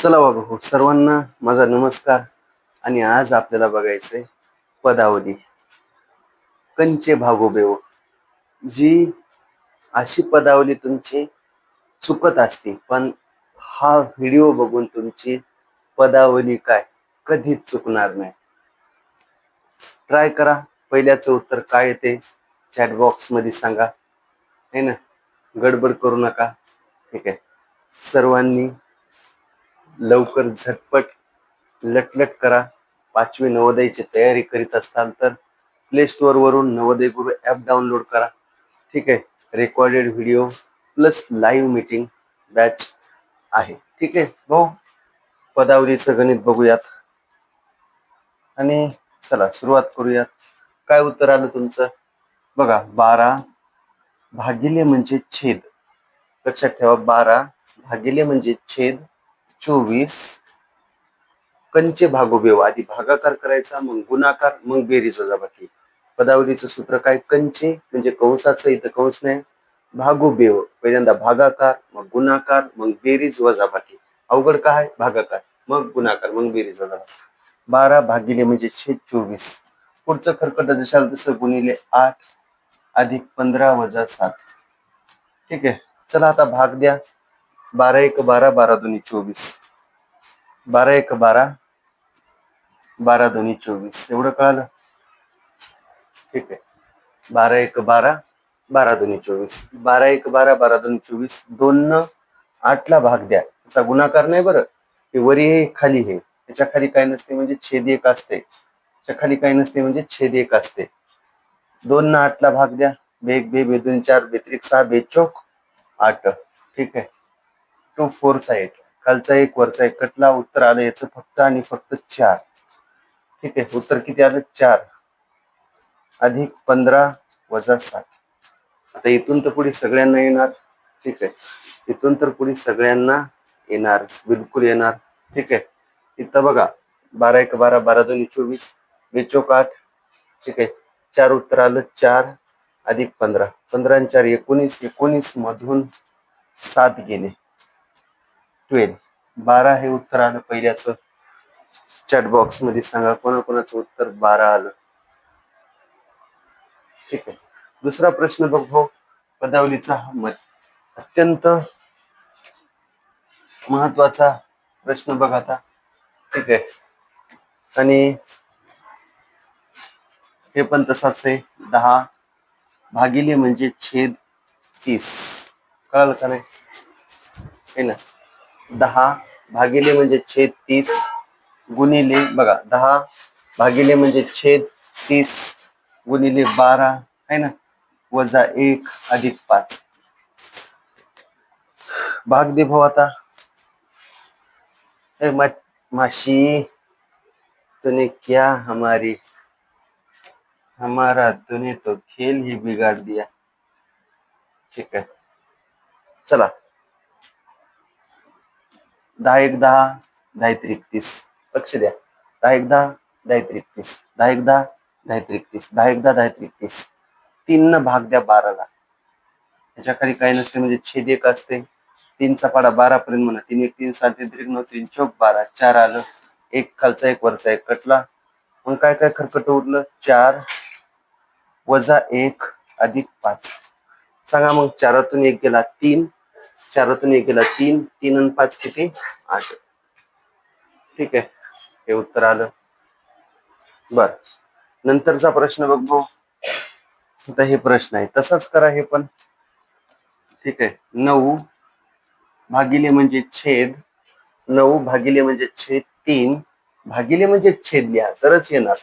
चला बाबा हो सर्वांना माझा नमस्कार. आणि आज आपल्याला बघायचंय पदावली. कंचे भागोबेव जी अशी पदावली तुमची चुकत असते पण हा व्हिडिओ बघून तुमची पदावली काय? कधीच चुकणार नाही. ट्राय करा. पहिल्याचं उत्तर काय येते? चॅट बॉक्समध्ये सांगा. है ना? गडबड करू नका. ठीक आहे. सर्वांनी लवकर झटपट लटलट करा. पाचवी नवोदयची तयारी करीत असताल तर प्ले स्टोअर वरून नवोदय गुरु ऍप डाउनलोड करा. ठीक आहे? Recorded video plus live meeting batch आहे. ठीक आहे? भाऊ पदावलीचं गणित बघूयात. आणि चला सुरुवात करूयात. काय उत्तर आलं तुमचं? बघा बारा भागिले म्हणजे छेद. लक्षात ठेवा बारा भागिले म्हणजे छेद चोवीस. कंचे भागोबेव आधी भागाकार करायचा मग गुणाकार मग बेरीज वजाबाकी पदावलीचं सूत्र काय? कंचे म्हणजे कंसाचं इथं कंस नाही. भागोबेव पहिल्यांदा भागाकार मग गुणाकार मग बेरीज वजाबाकी अवघड काय भागाकार. मग गुणाकार मग बेरीज वजाबाकी बारा भागिले म्हणजे छेद चोवीस. पुढचं खरकट जशाल तसं गुणिले आठ अधिक पंधरा वजा सात. ठीक आहे. चला आता भाग द्या. बारा एक बारा बारा दोन्ही चोवीस. बारा एक बारा बारा दोन्ही चोवीस. एवढं कळालं? ठीक आहे. बारा एक बारा बारा दोन्ही चोवीस. बारा एक बारा बारा दोन्ही चोवीस. दोन आठला भाग द्या. त्याचा गुणाकार नाही बरं. हे वरी हे खाली हे त्याच्याखाली काय नसते म्हणजे छेद एक असते. त्याच्याखाली काय नसते म्हणजे छेद एक असते. दोन न आठला भाग द्या. बेग बे दोन चार बेत्रिक सहा बेचोक आठ. ठीक आहे. टू फोरचा एक खालचा एक वरचा एक. कटला उत्तर आलं याचं फक्त आणि फक्त चार. ठीक आहे? उत्तर किती आलं? चार. अधिक पंधरा वजा सात. आता इथून तर पुढे सगळ्यांना येणार. ठीक आहे? इथून तर पुढे सगळ्यांना येणार. बिलकुल येणार. ठीक आहे? इथं बघा. बारा एक बारा बारा दोन्ही चोवीस. बेचोक आठ. ठीक आहे? चार उत्तर आलं चार. अधिक पंधरा. पंधरा आणि चार एकोणीस. एकोणीस मधून सात गेले. ट्वेल्व. बारा हे उत्तर आलं पहिल्याच. चॅट बॉक्समध्ये सांगा कोणाकोणाचं उत्तर बारा आलं. ठीक आहे. दुसरा प्रश्न बघ. पदावलीचा हा मत. अत्यंत महत्त्वाचा प्रश्न बघ आता. ठीक आहे. आणि हे पण तसाच आहे. दहा भागिले म्हणजे छेद तीस. कळालं का नाही? ना. दहा भागिले म्हणजे छेद तीस गुणिले बघा दहा भागिले म्हणजे छेद तीस गुणिले बारा आहे ना? वजा एक अधिक पाच. भाग दे भाऊ आता. ए, माशी तूने क्या हमारी हमारा तूने तो खेल ही बिगाड़ दिया. ठीक है. चला. दहा एक दहा दहा एक त्रिक तीस लक्ष द्या. दहा एक दहा दहा एक त्रिक तीस दहा एक दहा दहा एक त्रिक तीस दहा एक दहा दहा एक त्रिक तीस तीन भाग द्या बाराला. त्याच्याखाली काही नसते म्हणजे छेद एक असते. तीनचा पाडा बारा पर्यंत म्हणा. तीन एक तीन सात तीन त्रिक नऊ तीन चौक बारा. चार आलं. एक खालचा एक वरचा एक कटला. मग काय काय खरकट उरलं? चार वजा एक अधिक पाच. सांगा मग चारातून एक गेला तीन. चारातून एक गेला. तीन तीन आणि पाच किती? आठ. ठीक आहे. हे उत्तर आलं. बर. नंतरचा प्रश्न बघ. भाऊ आता हे प्रश्न आहे. तसाच करा हे पण. ठीक आहे. नऊ भागिले म्हणजे छेद. नऊ भागिले म्हणजे छेद तीन. भागिले म्हणजे छेद लिहा. तरच येणार.